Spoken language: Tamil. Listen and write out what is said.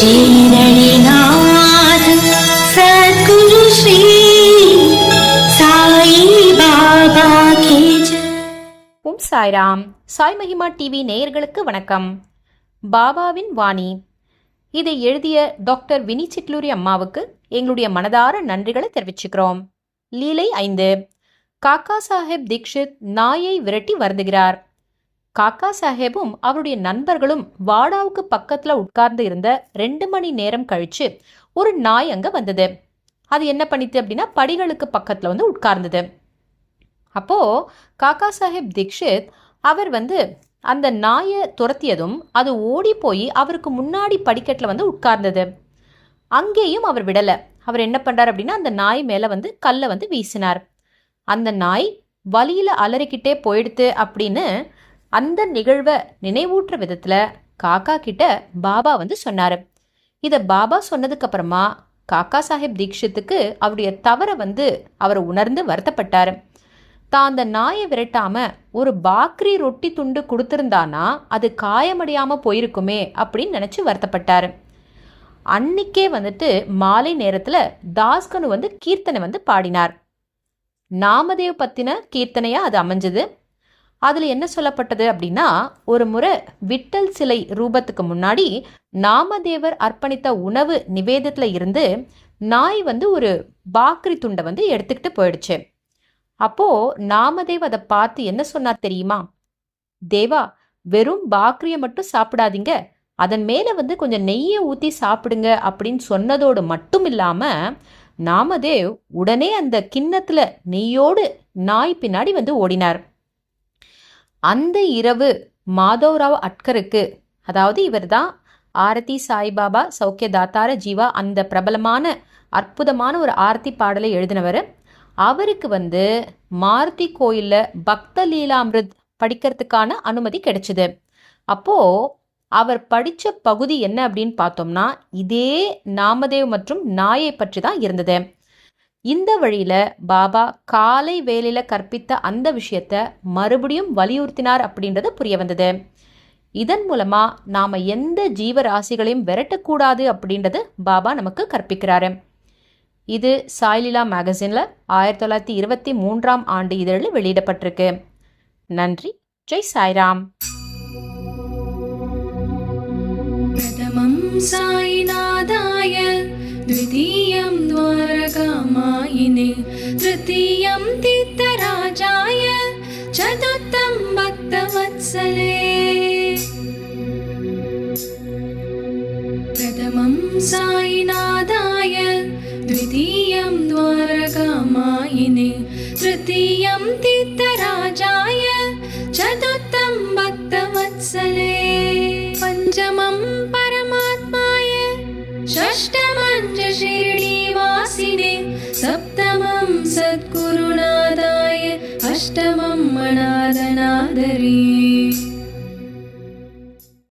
ஷீரடிநாத சத்குரு ஸ்ரீ சாய் பாபா ஓம் சாய்ராம் சாய் மகிமா டிவி நேயர்களுக்கு வணக்கம். பாபாவின் வாணி இதை எழுதிய டாக்டர் வினி சிட்லூரி அம்மாவுக்கு எங்களுடைய மனதார நன்றிகளை தெரிவிச்சுக்கிறோம். லீலை ஐந்து. காக்கா சாஹிப் தீக்ஷித் நாயை விரட்டி வருந்துகிறார். காக்கா சாஹேபும் அவருடைய நண்பர்களும் வாடாவுக்கு பக்கத்துல உட்கார்ந்து இருந்த ரெண்டு மணி நேரம் கழிச்சு ஒரு நாய் அங்க வந்தது. அது என்ன பண்ணித்து அப்படின்னா படிகளுக்கு பக்கத்துல வந்து உட்கார்ந்தது. அப்போ காக்கா சாஹேப் தீக்ஷித் அவர் வந்து அந்த நாயை துரத்தியதும் அது ஓடி போய் அவருக்கு முன்னாடி படிக்கட்டில் வந்து உட்கார்ந்தது. அங்கேயும் அவர் விடலை. அவர் என்ன பண்ணுறார் அப்படின்னா அந்த நாய் மேலே வந்து கல்லை வந்து வீசினார். அந்த நாய் வலியில் அலறிக்கிட்டே போயிடுத்து அப்படின்னு அந்த நிகழ்வை நினைவூட்டுற விதத்தில் காக்கா கிட்ட பாபா வந்து சொன்னார். இதை பாபா சொன்னதுக்கப்புறமா காக்கா சாஹேப் தீக்ஷித்துக்கு அவருடைய தவறை வந்து அவர் உணர்ந்து வருத்தப்பட்டார். தான் அந்த நாயை விரட்டாம ஒரு பாக்ரி ரொட்டி துண்டு கொடுத்துருந்தானா அது காயமடையாம போயிருக்குமே அப்படின்னு நினச்சி வருத்தப்பட்டார். அன்னிக்கே வந்துட்டு மாலை நேரத்தில் தாஸ்கனு வந்து கீர்த்தனை வந்து பாடினார். நாமதேவ் பத்தின கீர்த்தனையா அது அமைஞ்சது? அதில் என்ன சொல்லப்பட்டது அப்படின்னா ஒரு முறை விட்டல் சிலை ரூபத்துக்கு முன்னாடி நாமதேவர் அர்ப்பணித்த உணவு நிவேதத்தில் இருந்து நாய் வந்து ஒரு பாக்ரி துண்டை வந்து எடுத்துக்கிட்டு போயிடுச்சு. அப்போது நாமதேவ் அதை பார்த்து என்ன சொன்னார் தெரியுமா? தேவா வெறும் பாக்ரியை மட்டும் சாப்பிடாதீங்க. அதன் மேலே வந்து கொஞ்சம் நெய்யை ஊற்றி சாப்பிடுங்க அப்படின்னு சொன்னதோடு மட்டும் இல்லாமல் நாமதேவ் உடனே அந்த கிண்ணத்தில் நெய்யோடு நாய் பின்னாடி வந்து ஓடினார். அந்த இரவு மாதவராவ் அட்கருக்கு அதாவது இவர்தான் ஆரதி சாய்பாபா சௌக்கிய தாத்தார ஜீவா அந்த பிரபலமான அற்புதமான ஒரு ஆரத்தி பாடலை எழுதினவர். அவருக்கு வந்து மாருதி கோயிலில் பக்த லீலாமிருத் படிக்கிறதுக்கான அனுமதி கிடைச்சிது. அப்போது அவர் படித்த பகுதி என்ன அப்படின்னு பார்த்தோம்னா இதே நாமதேவ் மற்றும் நாயை பற்றி தான் இருந்தது. இந்த வழியில் பாபா காலை வேலையில் கற்பித்த அந்த விஷயத்தை மறுபடியும் வலியுறுத்தினார் அப்படின்றது புரிய வந்தது. இதன் மூலமாக நாம் எந்த ஜீவராசிகளையும் விரட்டக்கூடாது அப்படின்றது பாபா நமக்கு கற்பிக்கிறாரு. இது சாய்லிலா மேகசினில் ஆயிரத்தி தொள்ளாயிரத்தி இருபத்தி மூன்றாம் ஆண்டு இதழில் வெளியிடப்பட்டிருக்கு. நன்றி. ஜெய் சாய்ராம். சாய்நாதாய द्वितीयं द्वारकामायिने तृतीयं तीर्थराजाय चतुर्थं भक्तवत्सले। प्रथमं साईनाथाय द्वितीयं द्वारकामायिने तृतीयं तीर्थराजाय सप्तमं सद्गुरुणादाय अष्टमं मणादनादरी